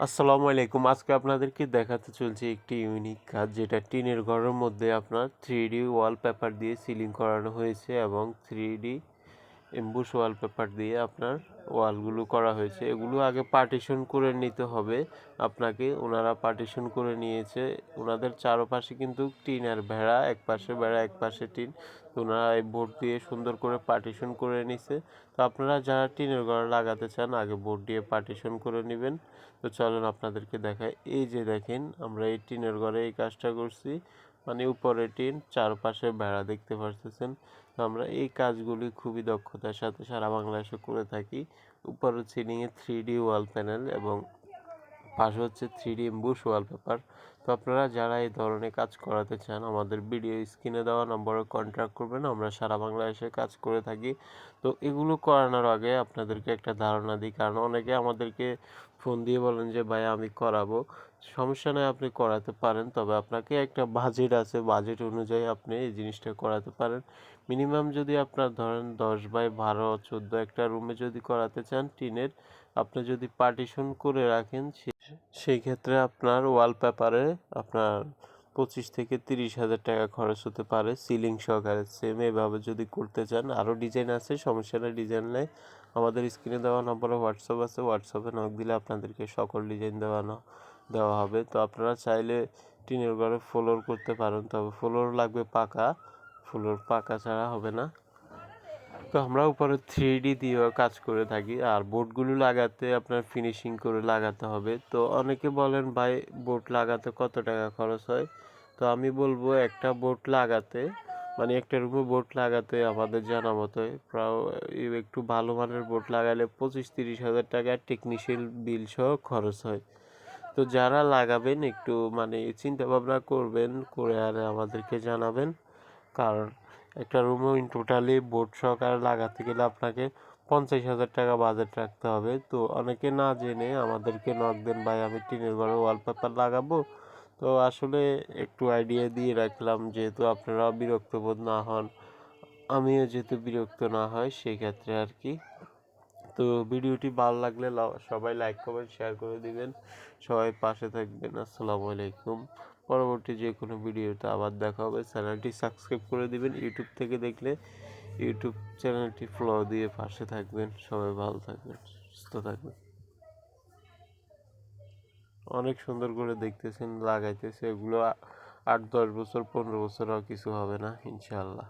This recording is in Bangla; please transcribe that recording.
আসসালামু আলাইকুম। আজকে আপনাদেরকে দেখাতে চলছে একটি ইউনিক কাজ, যেটা টিনের ঘরের মধ্যে আপনার থ্রি ডি ওয়ালপেপার দিয়ে সিলিং করানো হয়েছে এবং থ্রি ডি এমবুশ ওয়ালপেপার দিয়ে আপনার ওয়ালগুলো করা হয়েছে। এগুলো আগে পার্টিশন করে নিতে হবে। আপনাকে ওনারা পার্টিশন করে নিয়েছে। ওনাদের চারপাশে কিন্তু টিনের ভেড়া, এক পাশে বেড়া এক পাশে টিন। তো ওনারা এই বোর্ড দিয়ে সুন্দর করে পার্টিশন করে নিছে। তো আপনারা যারা টিনের ঘর লাগাতে চান, আগে বোর্ড দিয়ে পার্টিশন করে নেবেন। তো চলেন আপনাদেরকে দেখাই। এই যে দেখেন, আমরা এই টিনের ঘরে এই কাজটা করছি। মানে উপরে টিন চারপাশে বেড়া দেখতে পারতেছেন। তো আমরা এই কাজগুলি খুবই দক্ষতার সাথে সারা বাংলাদেশে করে থাকি। উপরে সিলিংয়ে থ্রি ডি ওয়াল প্যানেল এবং পাশে হচ্ছে থ্রি ডি বুশ ওয়ালপেপার তো আপনারা যারা এই ধরনের কাজ করাতে চান, আমাদের ভিডিও স্ক্রিনে দেওয়া নম্বরে কন্ট্যাক্ট করবেন, আমরা সারা বাংলাদেশে কাজ করে থাকি। তো এগুলো করানোর আগে আপনাদেরকে একটা ধারণা দিই, কারণ অনেকে আমাদেরকে ফোন দিয়ে বলেন যে, ভাই, আমি করাবো। সমস্যা নেই, আপনি করাতে পারেন, তবে আপনাকে একটা বাজেট আছে বাজেট অনুযায়ী আপনি এই জিনিসটা করাতে পারেন। মিনিমাম যদি আপনার ধরেন দশ বাই বারো, চোদ্দ একটা রুমে যদি করাতে চান, টিনের, আপনি যদি পার্টিশন করে রাখেন সেই ক্ষেত্রে আপনার ওয়ালপেপারে আপনার পঁচিশ থেকে তিরিশ হাজার টাকা খরচ হতে পারে সিলিং সহকারে। সেম এভাবে যদি করতে চান আরও ডিজাইন আছে, সমস্যা নেই ডিজাইন নেই। আমাদের স্ক্রিনে দেওয়া নম্বরে হোয়াটসঅ্যাপ আছে হোয়াটসঅ্যাপে নক দিলে আপনাদেরকে সকল ডিজাইন দেওয়ানো, দেওয়া হবে। তো আপনারা চাইলে টিনের ঘরে ফ্লোর করতে পারেন, তবে ফ্লোর লাগবে পাকা। ফ্লোর পাকা ছাড়া হবে না। তো আমরা উপরে থ্রি ডি দিয়েও কাজ করে থাকি। আর বোর্ডগুলো লাগাতে আপনার ফিনিশিং করে লাগাতে হবে। তো অনেকে বলেন, ভাই বোর্ড লাগাতে কত টাকা খরচ হয়? তো আমি বলব, একটা বোর্ড লাগাতে মানে একটা রুমে বোর্ড লাগাতে আমাদের জানা মতো প্রায় একটু ভালো মানের বোর্ড লাগালে পঁচিশ তিরিশ হাজার টাকা টেকনিশিয়াল বিল সহ খরচ হয়। তো যারা লাগাবেন, একটু মানে চিন্তা ভাবনা করবেন, করে আর আমাদেরকে জানাবেন। কারণ একটা রুমে টোটালি বোর্ড সহকারে লাগাতে গেলে আপনাকে পঞ্চাশ হাজার টাকা বাজেট রাখতে হবে। তো অনেকে না জেনে আমাদেরকে নক দেন, ভাই, আমি টিনের ঘরে ওয়ালপেপার লাগাবো? তো আসলে একটু আইডিয়া দিয়ে রাখলাম, যেহেতু আপনারা বিরক্ত বোধ না হন। আমিও যেহেতু বিরক্ত না হয় সেই ক্ষেত্রে আর কি। তো ভিডিওটি ভালো লাগলে সবাই লাইক কমেন্ট শেয়ার করে দিবেন। সবাই পাশে থাকবেন। আসসালামু আলাইকুম। পরবর্তী যে কোনো ভিডিওতে আবার দেখা হবে। চ্যানেলটি সাবস্ক্রাইব করে দিবেন। ইউটিউব থেকে দেখলে ইউটিউব চ্যানেলটি ফলো দিয়ে পাশে থাকবেন। সবাই ভালো থাকবেন, সুস্থ থাকবেন। অনেক সুন্দর করে দেখতেছেন, লাগাইতেছে। এগুলো আট, দশ বছর, পনেরো বছর আর কিছু হবে না, ইনশাআল্লাহ।